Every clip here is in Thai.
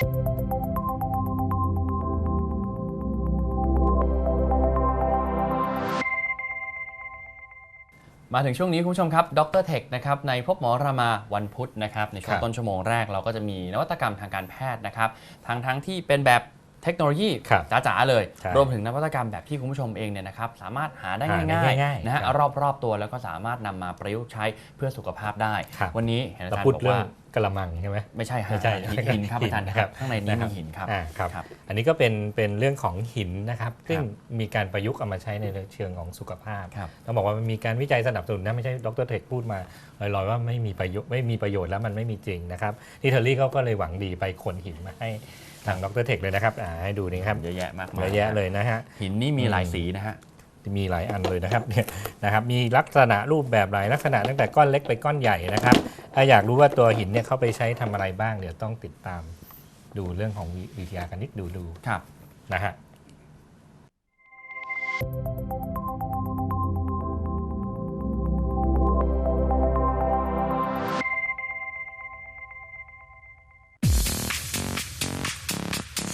มาถึงช่วงนี้คุณผู้ชมครับดรเทคนะครับในพบหมอรามาวันพุธนะครับในช่วคงรับต้นชั่วโมงแรกเราก็จะมีนวัตกรรมทางการแพทย์นะครับทั้งทั้งที่เป็นแบบเทคโนโลยีครับจ๋าๆเลยใช่รวมถึงนวัตกรรมแบบที่คุณผู้ชมเองเนี่ยนะครับสามารถหาได้หาได้ง่ายง่ายๆๆนะฮะครับรอบๆตัวแล้วก็สามารถนำมาประยุกต์ใช้เพื่อสุขภาพได้ครับวันนี้เห็นอาเราจารย์พูดบอกเรื่องว่า กระมังใช่ไหมไม่ใช่ฮะไม่ใช่หินหินครับอาจารย์หินครับนะครับข้างในนี้นะครับมีหินครับอ่าครับครับอันนี้ก็เป็นเป็นเรื่องของหินนะครับ ซึ่งครับมีการประยุกต์เอามาใช้ในเชิงของสุขภาพครับต้องบอกว่ามันมีการวิจัยสนับสนุนนะไม่ใช่ดรเทคพูดมาลอยๆว่าไม่มีประโยชน์ไม่มีประโยชน์แล้วมันไม่มีจริงนะครับที่เทอรี่เขาก็เลยหวังดีไปขนหินมาให้ทางดรเทคเลยนะครับอ่าให้ดูนี่ครับเยอะแยะมากมาเยยอะแยะเลยนะฮะหินนี่มีหลายสีนะฮะมีหลายอันเลยนะครับเนี่ยนะครับมีลักษณะรูปแบบหลายลักษณะตั้งแต่ก้อนเล็กไปก้อนใหญ่นะครับ ถ้าอยากรู้ว่าตัวหินเนี่ยเขาไปใช้ทำอะไรบ้าง เดี๋ยวต้องติดตามดูเรื่องของวิทยากันนิดดูดูครับนะฮะ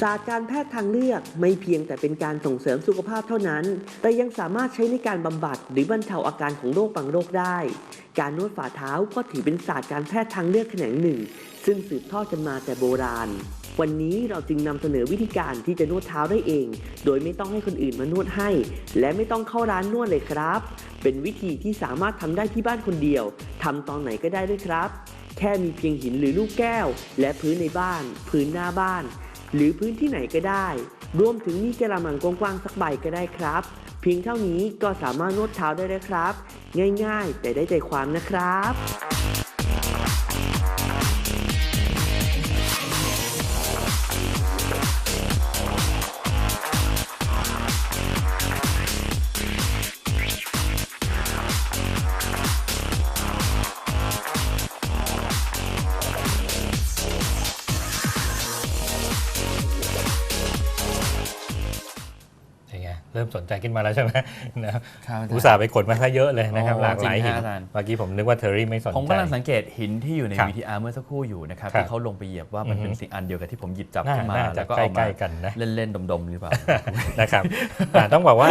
ศาสตร์การแพทย์ทางเลือกไม่เพียงแต่เป็นการส่งเสริมสุขภาพเท่านั้น แต่ยังสามารถใช้ในการบำบัดหรือบรรเทาอาการของโรคบางโรคได้ การนวดฝ่าเท้าก็ถือเป็นศาสตร์การแพทย์ทางเลือกแขนงหนึ่ง ซึ่งสืบทอดกันมาแต่โบราณ วันนี้เราจึงนำเสนอวิธีการที่จะนวดเท้าได้เอง โดยไม่ต้องให้คนอื่นมานวดให้ และไม่ต้องเข้าร้านนวดเลยครับ เป็นวิธีที่สามารถทำได้ที่บ้านคนเดียวทำตอนไหนก็ได้ด้วยครับ แค่มีเพียงหินหรือลูกแก้ว และพื้นในบ้าน พื้นหน้าบ้าน หรือพื้นที่ไหนก็ได้ รวมถึงมีกระมังกว้างๆสักใบก็ได้ครับ พียงเท่านี้ก็สามารถนวดเท้าได้แล้วครับ ง่ายๆ แต่ได้ใจความนะครับ เป็นไงเริ่มสนใจขึ้นมาแล้วใช่ไหมนะครับครับอาจารย์อุตส่าห์ไปขนมาซะเยอะเลยนะครับโอ้หลากหลายจริงหินฮะอาจารย์เมื่อกี้ผมนึกว่าเทอรี่ไม่สนใจ ผมกำลังสังเกตหินที่อยู่ในครับ VTR เมื่อสักครู่อยู่นะครับครับที่เขาลงไปเหยียบว่ามันอือฮึเป็นสิ่งอันเดียวกับที่ผมหยิบจับน่าขึ้นมาน่าจะแล้วก็ใกเอามาล้ๆกันนะเล่นๆดมๆหรือเปล่านะครับอ่าต้องบอกว่า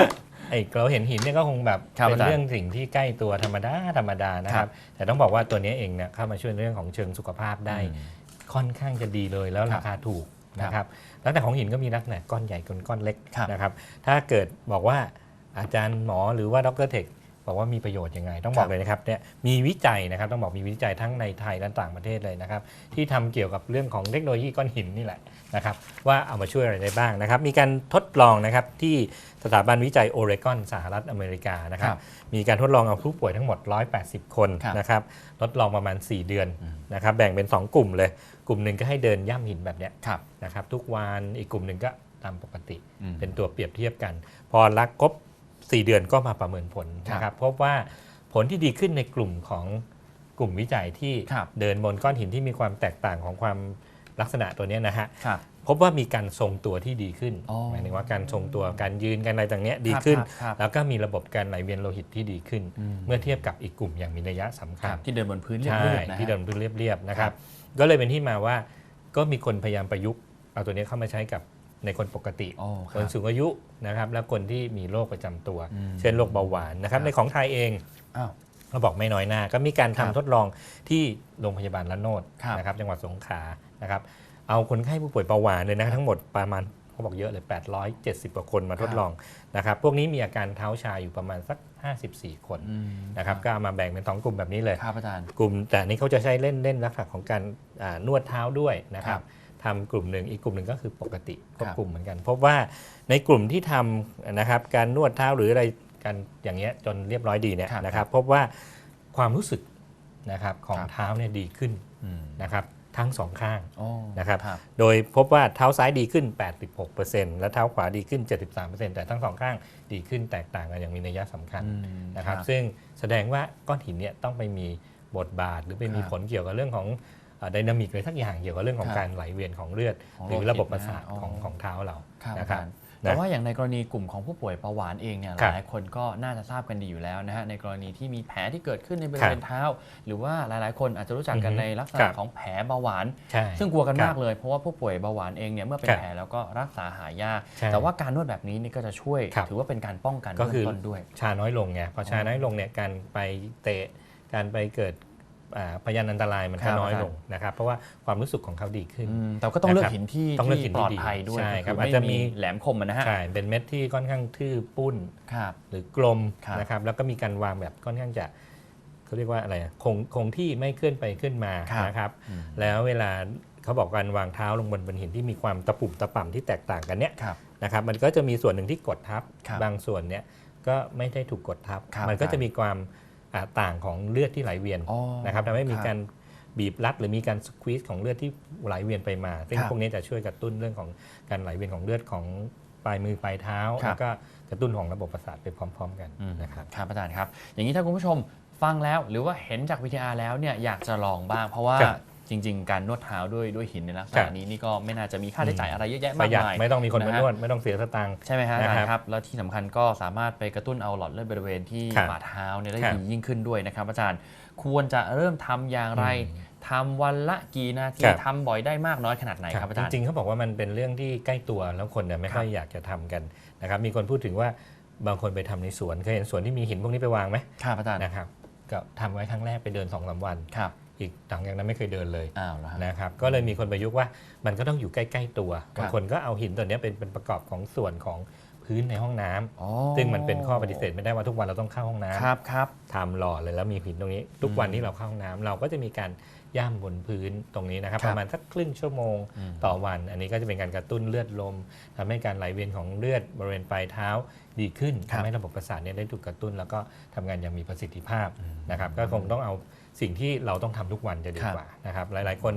ไอ้เราเห็นหินเนี่ยก็คงแบบครับเป็นอาจารย์เรื่องสิ่งที่ใกล้ตัวธรรมดาธรรมดานะคครัรับบแต่ต้องบอกว่าตัวนี้เองเนี่ยเข้ามาช่วยในเรื่องของเชิงสุขภาพได้อืมค่อนข้างจะดีเลยแล้วครับราคาถูก นะครับแล้วแต่ของหินก็มีลักษณะก้อนใหญ่กับก้อนเล็กครับนะครับถ้าเกิดบอกว่าอาจารย์หมอหรือว่าดรเทค บอกว่ามีประโยชน์ยังไง ต้องบอครักบเลยนะครับเนี่ยมีวิจัยนะครับต้องบอกมีวิจัยทั้งในไทยและต่างประเทศเลยนะครับ ที่ทำเกี่ยวกับเรื่องของเทคโนโลยีก้อนหินนี่แหละนะครับ ว่าเอามาช่วยอะไรได้บ้างนะครับ มีการทดลองนะครับที่สถาบันวิจัยโอเรกอนสหรัฐอเมริกานะครัครับบมีการทดลองเอาผู้ป่วยทั้งหมด 180 คนครับนะครับทดลองประมาณ 4 เดือนอืมนะครับแบ่งเป็น 2 กลุ่มเลย กลุ่มหนึ่งก็ให้เดินย่ำหินแบบเนี้ยครับนะครับทุกวันอีกกลุ่มหนึ่งก็ตามปกติอืมเป็นตัวเปรียบเทียบกัน พอรักครบ 4 เดือนก็มาประเมินผลนะครับพบว่าผลที่ดีขึ้นในกลุ่มของกลุ่มวิจัยที่ครับเดินบนก้อนหินที่มีความแตกต่างของความลักษณะตัวเนี้ยนะฮะครับพบว่ามีการทรงตัวที่ดีขึ้นอ๋อหมายถึงว่าการทรงตัวการยืนการอะไรต่างเนี้ยดีขึ้นครับครับแล้วก็มีระบบการไหลเวียนโลหิตที่ดีขึ้นอืมเมื่อเทียบกับอีกกลุ่มอย่างมีนัยสำคคัรัญบที่เดินบนพื้นเรียใช่บๆนะฮะที่เดินพื้นเรียบๆนะครัครับบก็เลยเป็นที่มาว่าก็มีคนพยายามประยุกต์เอาตัวนี้เข้ามาใช้กับ ในคนปกติโอ้คครับนสูงอายุนะครับและคนที่มีโรคประจำตัว อืมเช่นโรคเบาหวานนะครับครับ ในของไทยเองอ้าว เราบอกไม่น้อยหน้า ก็มีการครัทำบทดลองที่โรงพยาบาลละโนดครับนะครับจังหวัดสงขลานะครับเอาคนไข้ผู้ป่วยเบาหวานเลยนะครับทั้งหมดประมาณเขาบอกเยอะเลย 870กว่าคนมาทดลองนะครับพวกนี้มีอาการเท้าชาอยู่ประมาณสัก 54 คนอืมนะครับก็เอามาแบ่งเป็นสองกลุ่มแบบนี้เลย ครับอาจารย์ กลุ่มแต่อันนี้เขาจะใช้เล่นเล่นลักษณะของการอ่านวดเท้าด้วยนะคครัรับบ ทำกลุ่มหนึ่งอีกกลุ่มหนึ่งก็คือปกติควบครับกลุ่มเหมือนกันพบว่าในกลุ่มที่ทำนะครับการนวดเท้าหรืออะไรกันอย่างเงี้ยจนเรียบร้อยดีเนี่ยครับนะครับพบว่าความรู้สึกนะครับของครับเท้าเนี่ยดีขึ้นอืมนะครับทั้งสองข้างโอ้นะครับครับ โดยพบว่าเท้าซ้ายดีขึ้น 86%และเท้าขวาดีขึ้น 73%แต่ทั้งสองข้างดีขึ้นแตกต่างกันอย่างมีนัยสำคัญอืมนะครับครับ ซึ่งแสดงว่าก้อนหินเนี่ยต้องไปมีบทบาทหรือไปมีครับผลเกี่ยวกับเรื่องของไดนามิกอะไรทักอย่างเกี่ยวกับเรื่องของครับการไหลเวียนของเลือดของหรือโลหิตระบบประสาทนะอ๋อของของเท้าเราครับนะอาครัจาบรย์แต่นะว่าอย่างในกรณีกลุ่มของผู้ป่วยเบาหวานเองเนี่ยครับหลายคนก็น่าจะทราบกันดีอยู่แล้วนะฮะในกรณีที่มีแผลที่เกิดขึ้นในบริครัเวบณเท้า หรือว่าหลายๆ คนอาจจะรู้จักกันอือฮึในลักษครัณะบของแผลเบาหวานใช่ซึ่งกลัวกันครับมากเลยเพราะว่าผู้ป่วยเบาหวานเองเนี่ยเมื่อเป็นครับแผลแล้วก็รักษาหายากใช่แต่ว่าการนวดแบบนี้นี่ก็จะช่วยครับถือว่าเป็นการป้องกันก็เบื้คือองต้นด้วยชาน้อยลงไงพอชาน้อยลงเนี่ยการไปเตะการไปเกิดอ่า พยานอันตรายมันครัก็บน้อยอาจารย์ลงนะครับเพราะว่าความรู้สึกของเขาดีขึ้นอืมแต่ก็ต้องเลือกนะครับหินที่ต้องเลือกหิที่นปที่ลอดดีภัยด้วยใช่ครับออาจจะมีแหลมคมอะนะฮะใช่เป็นเม็ดที่ค่อนข้างทื่อปุ้นครับหรือกลมครับนะครับแล้วก็มีการวางแบบค่อนข้างจะเขาเรียกว่าอะไรอะคงคงที่ไม่เคลื่อนไปขึ้นมาครับนะครับอืมแล้วเวลาเขาบอกการวางเท้าลงบนบนหินที่มีความตะปุ่มตะป่ำที่แตกต่างกันเนี่ยครับนะครับมันก็จะมีส่วนหนึ่งที่กดทับครับบางส่วนเนี่ยก็ไม่ได้ถูกกดทับครับมันก็จะมีความอ่า ต่างของเลือดที่ไหลเวียนอ๋อนะครับทำให้มีครับการบีบรัดหรือมีการสควีซของเลือดที่ไหลเวียนไปมา ซึ่งครับพวกนี้จะช่วยกระตุ้นเรื่องของการไหลเวียนของเลือดของปลายมือปลายเท้าครับแล้วก็กระตุ้นของระบบประสาทไปพร้อม ๆ กันอืมนะครับครับอาจารย์ครับ อย่างนี้ถ้าคุณผู้ชมฟังแล้วหรือว่าเห็นจากวิทยาแล้วเนี่ยอยากจะลองบ้างเพราะว่าครับ จริง ๆ การนวดเท้าด้วยด้วยหินในลักษครัณะบ นี้นี่ก็ไม่น่าจะมีค่าใช้จ่ายอะไรเยอะแยะปมากระหยัดมายไม่ต้องมีคนมานะฮะ นวดไม่ต้องเสียสตังค์ ใช่ไหมฮะอาจารนะครับย์ครับแล้วที่สำคัญก็สามารถไปกระตุ้นเอาหลอดเลือดบริเวณที่ครับฝ่าเท้าเนี่ยได้ครับดียิ่งขึ้นด้วยนะครับ อาจารย์ควรจะเริ่มทำอย่างไรอืมทำวันละกี่นาทีครับ ทำบ่อยได้มากน้อยขนาดไหนครับอาจจารย์ริงๆเขาบอกว่ามันเป็นเรื่องที่ใกล้ตัวแล้วคนเนี่ยไม่ค่อยอยากจะทำกันนะครับมีคนพูดถึงว่าบางคนไปทำในสวนเคยเห็นสวนที่มีหินพวกนี้ไปวางไหมครับอาจารย์นะครับก็ทำไว้ครั้งแรกไปเดิน2อสวัน ครับ อีกหลังจากนั้นไม่เคยเดินเลยอ้าวแล้วฮะ นะครับก็เลยมีคนประยุกต์ว่ามันก็ต้องอยู่ใกล้ๆตัวครับ บางคนก็เอาหินตัวเนี้ยเป็นเป็นประกอบของส่วนของพื้นในห้องน้ำอ๋อซึ่งมันเป็นข้อปฏิเสธไม่ได้ว่าทุกวันเราต้องเข้าห้องน้ำ ครับครับ ทำหล่อเลยแล้วมีหินตรงนี้ ทุกวันอืมที่เราเข้าห้องน้ำเราก็จะมีการย่ำบนพื้นตรงนี้นะครับ ครับประมาณสักครึ่งชั่วโมงอืม ต่อวัน อันนี้ก็จะเป็นการกระตุ้นเลือดลมทำให้การไหลเวียนของเลือดบริเวณปลายเท้าดีขึ้นครับทำให้ระบบประสาทเนี่ยได้ถูกกระตุ้น แล้วก็ทำงานอย่างมีประสิทธิภาพนะครับก็คงต้องเอา สิ่งที่เราต้องทำทุกวันจะดีครับกว่านะครับหลาย ๆ คน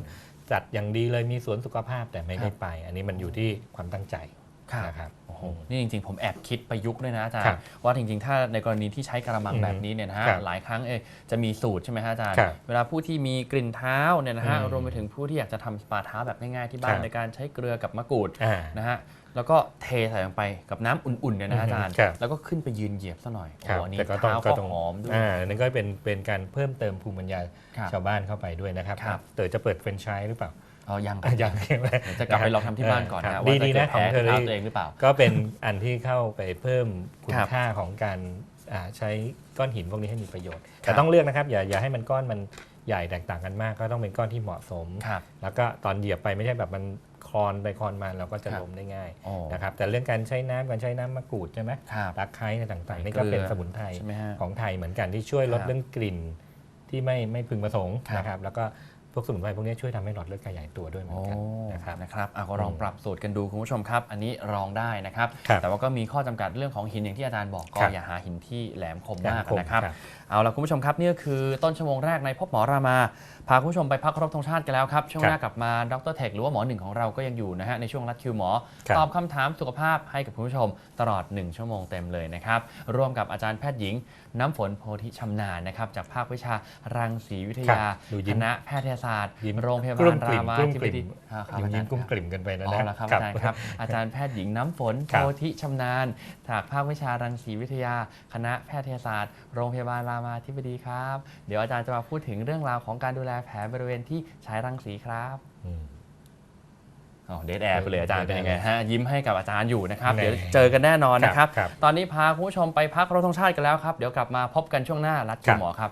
จัดอย่างดีเลยมีสวนสุขภาพแต่ไม่ได้ครับไป อันนี้มันอยู่ที่ความตั้งใจครับ นะครับ โอ้โห นี่จริงๆ ผมแอบคิดประยุกต์ด้วยนะอาจารครัย์บว่าจริงๆ ถ้าในกรณีที่ใช้กระมังอืมแบบนี้เนี่ยนะฮะครับหลายครั้งเอยจะมีสูตรใช่ไหมฮะอาจารย์ ครับเวลาผู้ที่มีกลิ่นเท้าเนี่ยนะฮะอืมรวมไปถึงผู้ที่อยากจะทำสปาเท้าแบบง่ายๆที่บ้าคนรับ ในการใช้เกลือกับมะกรูดอ่า นะฮะแล้วก็เทใส่ลงไปกับน้ำอุ่นๆเนี่ยนะอาจารย์ ครับ แล้วก็ขึ้นไปยืนเหยียบซะหน่อยครัโอ้บอันนี้แต่ก็ต้องเท้าก็ก็ต้องหอมด้วย อ่านั่นก็เป็นเป็นการเพิ่มเติมภูมิปัญญาครับชาวบ้านเข้าไปด้วยนะครับ ครับ เต๋อจะเปิดเฟรนไชส์หรือเปล่า เอายังอะยังเดี๋ยวจะกลับไปลองทำที่บ้านก่อนคนะรับว่าดีจะๆเกินะดของแพ้เธอเท้ารี่ตัวเองหรือเปล่า ก็เป็นอันที่เข้าไปเพิ่มคุคณรับค่าของการอ่าใช้ก้อนหินพวกนี้ให้มีประโยชน์ครัแต่บต้องเลือกนะครับ อย่าอย่าให้มันก้อนมันใหญ่แตกต่างกันมาก ก็ต้องเป็นก้อนที่เหมาะสมครับแล้วก็ตอนเหยียบไปไม่ใช่แบบมันคลอนไปคลอนมาเราก็จะครับล้มได้ง่ายโอ้นะครับแต่เรื่องการใช้น้ำการใช้น้ำมะกรูดใช่ไหมครับตะไคร้ต่างๆนี่ก็เป็นสมุนไพรใช่ไหมฮะของไทยเหมือนกันที่ช่วยลดครับเรื่องกลิ่นที่ไม่ไม่พึงประสงค์ครับนะครับแล้วก็พ วกสมุนไพรพวกนี้ช่วยทำให้หลอดเลือดขยายตัวด้วยเหมือนกันโอ้นะครับนะครับอะก็ลองอืมปรับสูตรกันดูคุณผู้ชมครับ อันนี้ลองได้นะครับครับแต่ว่าก็มีข้อจำกัดเรื่องของหินอย่างที่อาจารย์บอกก็ครับอย่าหาหินที่แหลมคมแหลมมากคมนะครับครับเอาละคุณผู้ชมครับนี่ก็คือต้นชั่วโมงแรกในพบหมอรามาพาคุณผู้ชมไปพักเคารพธงชาติกันแล้วครับช่วงครับหน้ากลับมาดรเทคหรือว่าหมอหนึ่งของเราก็ยังอยู่นะฮะในช่วงรัดคิวหมอครับตอบคำถามสุขภาพให้กับคุณผู้ชมตลอด 1 ชั่วโมงเต็มเลยนะครับร่วมกับอาจารย์แพทย์หญิง น้ำฝนโพธิชำนาญนะครับจากภาควิชารังสีวิทยาครับดูยิ้คมณะแพทยศาสตร์ยิ้มโรงพยากบาลุ้ลมกลิ่รามมากลุ้มธิกบลิ่ดีมอ่าครับยิ้มอาจารยิ้มย์กุ้มกลิ่มกันไปนะอ๋อนะแล้วครับครัอาจารย์ครับ อาจารย์แพทย์หญิงน้ำฝนครัโพบธิชำนาญจากภาควิชารังสีวิทยา คณะแพทยศาสตร์ โรงพยาบาลรามาธิบดีครับ เดี๋ยวอาจารย์จะมาพูดถึงเรื่องราวของการดูแลแผลบริเวณที่ใช้รังสีครับอืมอ๋อเดทแอร์ไปเลยอาจารย์เดเป็นทแอร์ยังไงฮะยิ้มให้กับอาจารย์อยู่นะครับแน่เดี๋ยวเจอกันแน่นอนนะครับครับ ตอนนี้พาคุณผู้ชมไปพักเคารพธงชาติกันแล้วครับ เดี๋ยวกลับมาพบกันช่วงหน้ารัดครัคิวบหมอครับ